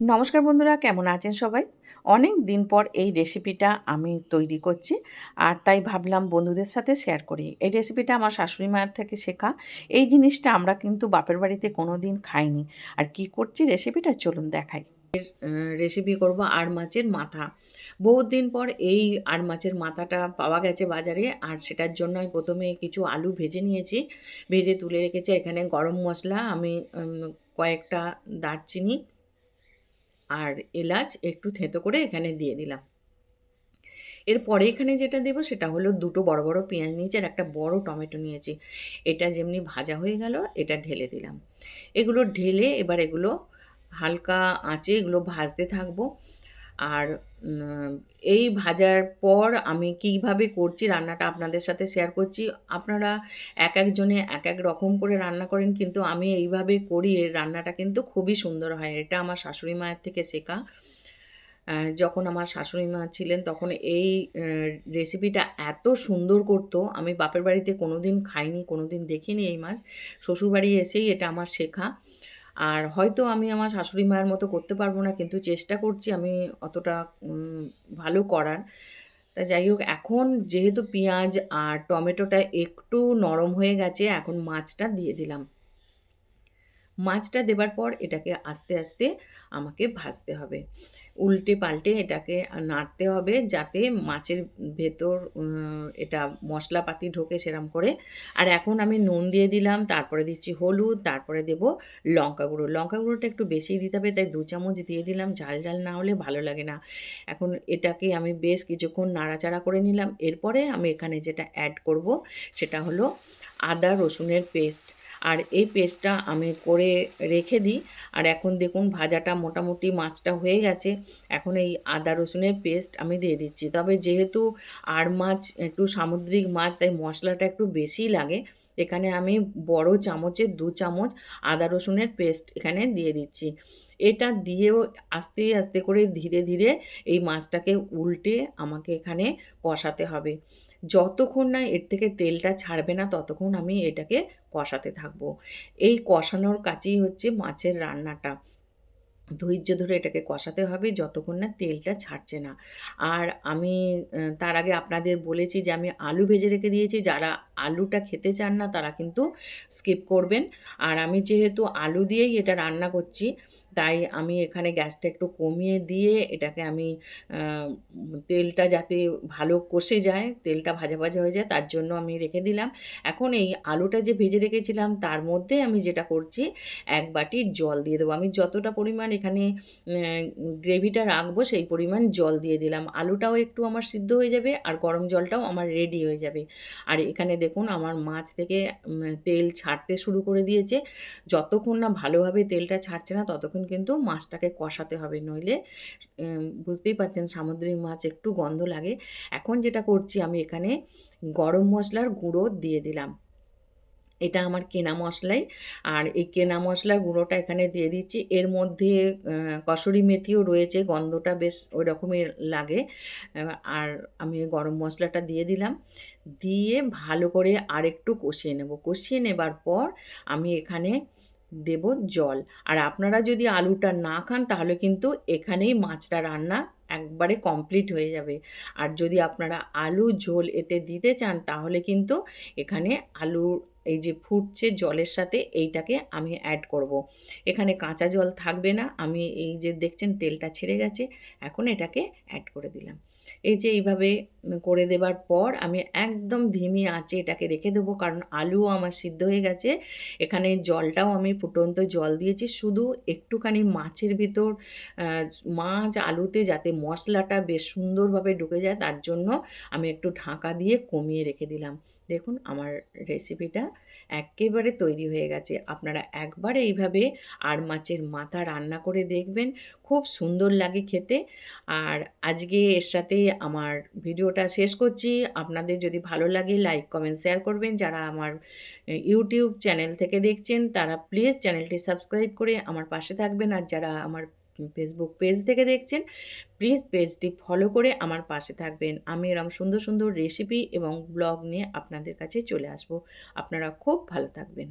নমস্কার বন্ধুরা, কেমন আছেন সবাই? অনেক দিন পর এই রেসিপিটা আমি তৈরি করছি আর তাই ভাবলাম বন্ধুদের সাথে শেয়ার করি। এই রেসিপিটা আমার শাশুড়ি মায়ের থেকে শেখা। এই জিনিসটা আমরা কিন্তু বাপের বাড়িতে কোনো দিন খাইনি। আর কি করছি রেসিপিটা চলুন দেখাই। রেসিপি করব আর মাছের মাথা। বহুত দিন পর এই আর মাছের মাথাটা পাওয়া গেছে বাজারে আর সেটার জন্য আমি প্রথমে কিছু আলু ভেজে নিয়েছি। ভেজে তুলে রেখেছি এখানে গরম মশলা, আমি কয়েকটা দারচিনি আর এলাচ একটু থেতো করে এখানে দিয়ে দিলাম। এরপরে এখানে যেটা দেবো সেটা হলো দুটো বড় বড় পেঁয়াজ নিয়েছি আর একটা বড় টমেটো নিয়েছি। এটা যেমনি ভাজা হয়ে গেল, এটা ঢেলে দিলাম। এগুলো ঢেলে এবার এগুলো হালকা আঁচে এগুলো ভাজতে থাকব। আর এই ভাজার পর আমি কীভাবে করছি রান্নাটা আপনাদের সাথে শেয়ার করছি। আপনারা এক একজনে এক এক রকম করে রান্না করেন, কিন্তু আমি এইভাবে করি, এর রান্নাটা কিন্তু খুবই সুন্দর হয়। এটা আমার শাশুড়ি মায়ের থেকে শেখা। যখন আমার শাশুড়ি মা ছিলেন তখন এই রেসিপিটা এত সুন্দর করতো। আমি বাপের বাড়িতে কোনো দিন খাইনি কোনো দিন দেখিনি এই মাছ। শ্বশুরবাড়ি এসেই এটা আমার শেখা। আর হয়তো আমি আমার শাশুড়ি মায়ের মতো করতে পারব না, কিন্তু চেষ্টা করছি আমি অতটা ভালো করার। তা যাই হোক, এখন যেহেতু পেঁয়াজ আর টমেটোটা একটু নরম হয়ে গেছে, এখন মাছটা দিয়ে দিলাম। মাছটা দেবার পর এটাকে আস্তে আস্তে আমাকে ভাজতে হবে। উল্টে পাল্টে এটাকে নাড়তে হবে যাতে মাছের ভেতর এটা মশলাপাতি ঢোকে সেরম করে। আর এখন আমি নুন দিয়ে দিলাম, তারপরে দিচ্ছি হলুদ, তারপরে দেব লঙ্কা গুঁড়ো। লঙ্কা গুঁড়োটা একটু বেশি দিতে হবে, তাই দু চামচ দিয়ে দিলাম। ঝাল ঝাল না হলে ভালো লাগে না। এখন এটাকে আমি বেশ কিছুক্ষণ নাড়াচাড়া করে নিলাম। এরপরে আমি এখানে যেটা অ্যাড করব, সেটা হলো আদা, রসুনের পেস্ট আর এই পেস্টটা আমি করে রেখে দিই। আর এখন দেখুন, ভাজাটা মোটামুটি মাছটা হয়ে গেছে। এখন এই আদা, রসুনের পেস্ট আমি দিয়ে দিচ্ছি। তবে যেহেতু আর মাছ একটু সামুদ্রিক মাছ, তাই মশলাটা একটু বেশি লাগে। এখানে আমি বড় চামচে দু চামচ আদা রসুনের পেস্ট এখানে দিয়ে দিচ্ছি। এটা দিয়েও আস্তে আস্তে করে ধীরে ধীরে এই মাছটাকে উল্টে আমাকে এখানে কষাতে হবে। যতক্ষণ না এর থেকে তেলটা ছাড়বে না ততক্ষণ আমি এটাকে কষাতে থাকব। এই কষানোর কাছেই হচ্ছে মাছের রান্নাটা। ধৈর্য ধরে এটাকে কষাতে হবে যতক্ষণ না তেলটা ছাড়ছে না। আর আমি তার আগে আপনাদের বলেছি যে আমি আলু ভেজে রেখে দিয়েছি, যারা আলুটা খেতে চান না তারা কিন্তু স্কিপ করবেন। আর আমি যেহেতু আলু দিয়েই এটা রান্না করছি তাই আমি এখানে গ্যাসটা একটু কমিয়ে দিয়ে এটাকে আমি তেলটা যাতে ভালো কষে যায়, তেলটা ভাজা ভাজা হয়ে যায়, তার জন্য আমি রেখে দিলাম। এখন এই আলুটা যে ভেজে রেখেছিলাম, তার মধ্যে আমি যেটা করছি, এক বাটি জল দিয়ে দেবো। আমি যতটা পরিমাণ এখানে গ্রেভিটা রাখব, সেই পরিমাণ জল দিয়ে দিলাম। আলুটাও একটু আমার সিদ্ধ হয়ে যাবে আর গরম জলটাও আমার রেডি হয়ে যাবে। আর এখানে দেখুন, আমার মাছ থেকে তেল ছাড়তে শুরু করে দিয়েছে। যতক্ষণ না ভালোভাবে তেলটা ছাড়ছে না, ততক্ষণ কিন্তু মাছটাকে কষাতে হবে। নইলে বুঝতেই পারছেন সামুদ্রিক মাছ একটু গন্ধ লাগে। এখন যেটা করছি আমি এখানে গরম মশলার গুঁড়ো দিয়ে দিলাম। এটা আমার কেনা মশলাই। আর এই কেনা মশলার গুঁড়োটা এখানে দিয়ে দিচ্ছি। এর মধ্যে কসুরি মেথিও রয়েছে, গন্ধটা বেশ ওই রকমের লাগে আর আমি গরম মশলাটা দিয়ে দিলাম। দিয়ে ভালো করে আর একটু কষিয়ে নেব। কষিয়ে নেবার পর আমি এখানে দেব জল। আর আপনারা যদি আলুটা না খান, তাহলে কিন্তু এখানেই মাছটা রান্না একবারে কমপ্লিট হয়ে যাবে। আর যদি আপনারা আলু ঝোল এতে দিতে চান, তাহলে কিন্তু এখানে আলু এই যে ফুটছে জলের সাথে এইটাকে আমি অ্যাড করব। এখানে কাঁচা জল থাকবে না, আমি এই যে দেখছেন তেলটা ছেড়ে গেছে, এখন এটাকে অ্যাড করে দিলাম। এই যে এইভাবে করে দেবার পর আমি একদম ধিমি আঁচে এটাকে রেখে দেবো, কারণ আলুও আমার সিদ্ধ হয়ে গেছে। এখানে জলটাও আমি ফুটন্ত জল দিয়েছি, শুধু একটুখানি মাছের ভিতর মাছ আলুতে যাতে মশলাটা বেশ সুন্দরভাবে ঢুকে যায়, তার জন্য আমি একটু ঢাকা দিয়ে কমিয়ে রেখে দিলাম। দেখুন আমার রেসিপিটা একেবারে তৈরি হয়ে গেছে। আপনারা একবার এইভাবে আর মাছের মাথা রান্না করে দেখবেন, খুব সুন্দর লাগে খেতে। আর আজকে এর সাথে আমার ভিডিওটা শেষ করছি। আপনাদের যদি ভালো লাগে, লাইক, কমেন্ট, শেয়ার করবেন। যারা আমার ইউটিউব চ্যানেল থেকে দেখছেন, তারা প্লিজ চ্যানেলটি সাবস্ক্রাইব করে আমার পাশে থাকবেন। আর যারা আমার ফেসবুক পেজ থেকে দেখছেন প্লিজ পেজটি ফলো করে আমার পাশে থাকবেন। আমি এরকম সুন্দর সুন্দর রেসিপি এবং ব্লগ নিয়ে আপনাদের কাছে চলে আসব। আপনারা খুব ভালো থাকবেন।